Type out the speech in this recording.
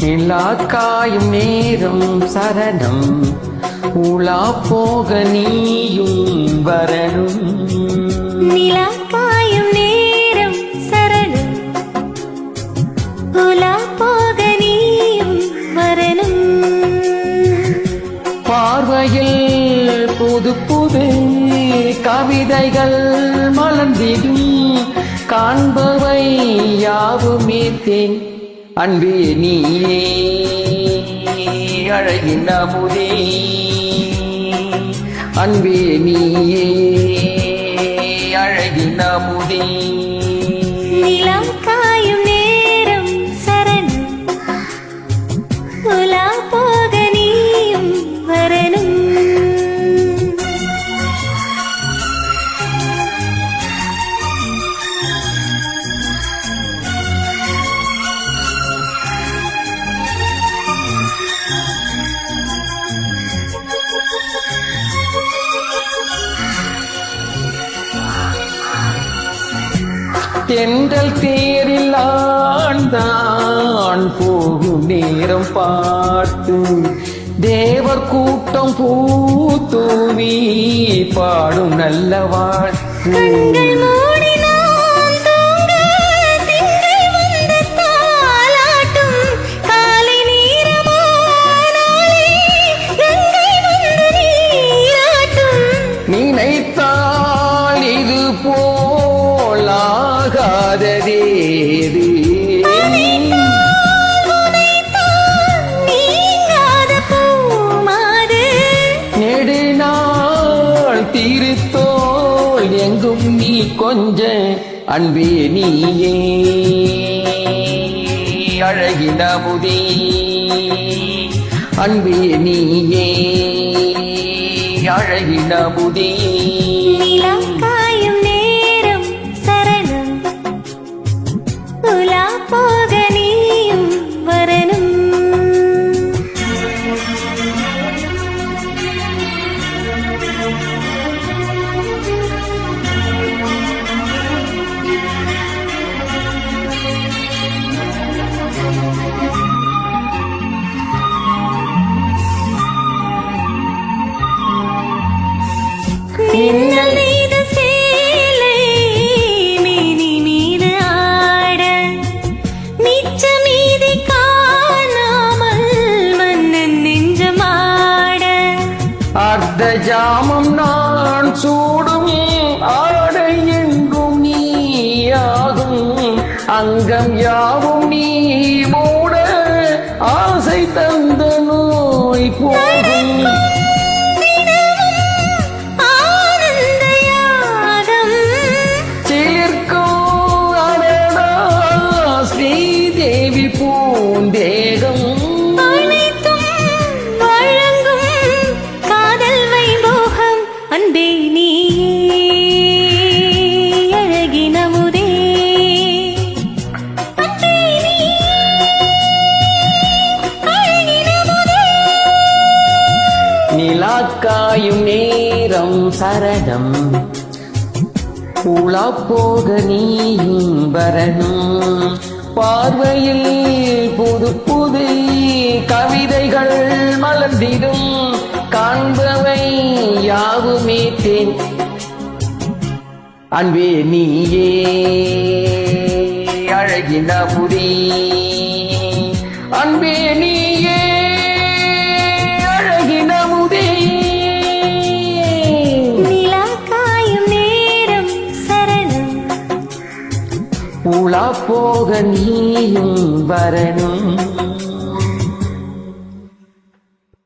நிலா காயும் நேரம் சரணம். உலா போக நீயும் வரணும். நிலா காயும் நேரம் சரணம். உலா போக நீயும் வரணும். பார்வையில் புது புது கவிதைகள் மலர்ந்திடும். காண்பவை யாவுமே தேன். அன்பே நீயே அழகின் அமுதே. அன்பே நீயே அழகின் அமுதே தென்றல் தேரில் ஆண்டான் போகும் நேரம் பார்த்து. தேவர் கூட்டம் பூத்தூவி பாடும் நல்ல வாழ்த்து. போலாகாததேது நெடுநாள் திருத்தோள் எங்கும் நீ கொஞ்ச அன்பே நீயே. அழகின முதி. அன்பே நீயே. அழகின முதி. உலா ஜாமம் நான் சூடும் ஆடை எங்கும் நீயாகும். அங்கம் யாவும் நீ மூட ஆசை தந்த நோய் போ நிலாக்காயும் நேரம் சரணம். உலா போக நீயும் வரணும் பார்வையில் புது புது கவிதைகள் மலர்ந்திடும். காண்பவை யாவுமே தேன். அன்பே நீயே அழகின புரி அன்பே நீயே உலா போக நீயும் வரணும்.